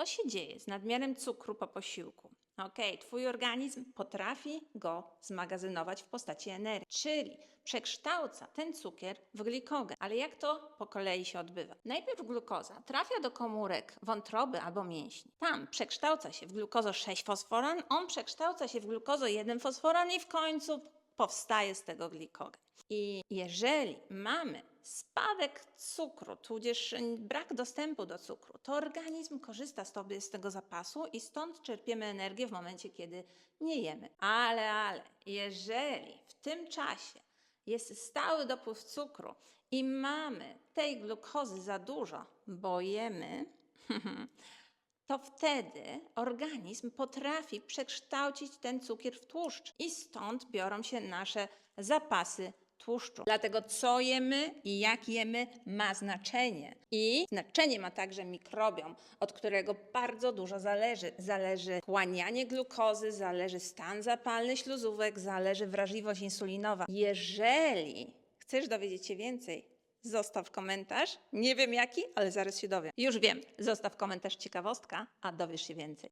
Co się dzieje z nadmiarem cukru po posiłku? Okej, twój organizm potrafi go zmagazynować w postaci energii, czyli przekształca ten cukier w glikogen. Ale jak to po kolei się odbywa? Najpierw glukoza trafia do komórek wątroby albo mięśni. Tam przekształca się w glukozo 6-fosforan, on przekształca się w glukozo 1-fosforan i w końcu powstaje z tego glikogen. I jeżeli mamy spadek cukru, tudzież brak dostępu do cukru, to organizm korzysta z tego zapasu i stąd czerpiemy energię w momencie, kiedy nie jemy. Ale, ale, jeżeli w tym czasie jest stały dopływ cukru i mamy tej glukozy za dużo, bo jemy, to wtedy organizm potrafi przekształcić ten cukier w tłuszcz i stąd biorą się nasze zapasy tłuszczu. Dlatego co jemy i jak jemy ma znaczenie. I znaczenie ma także mikrobiom, od którego bardzo dużo zależy. Zależy chłanianie glukozy, zależy stan zapalny śluzówek, zależy wrażliwość insulinowa. Jeżeli chcesz dowiedzieć się więcej, Zostaw komentarz. Nie wiem jaki, ale zaraz się dowiem. Już wiem. Zostaw komentarz ciekawostka, a dowiesz się więcej.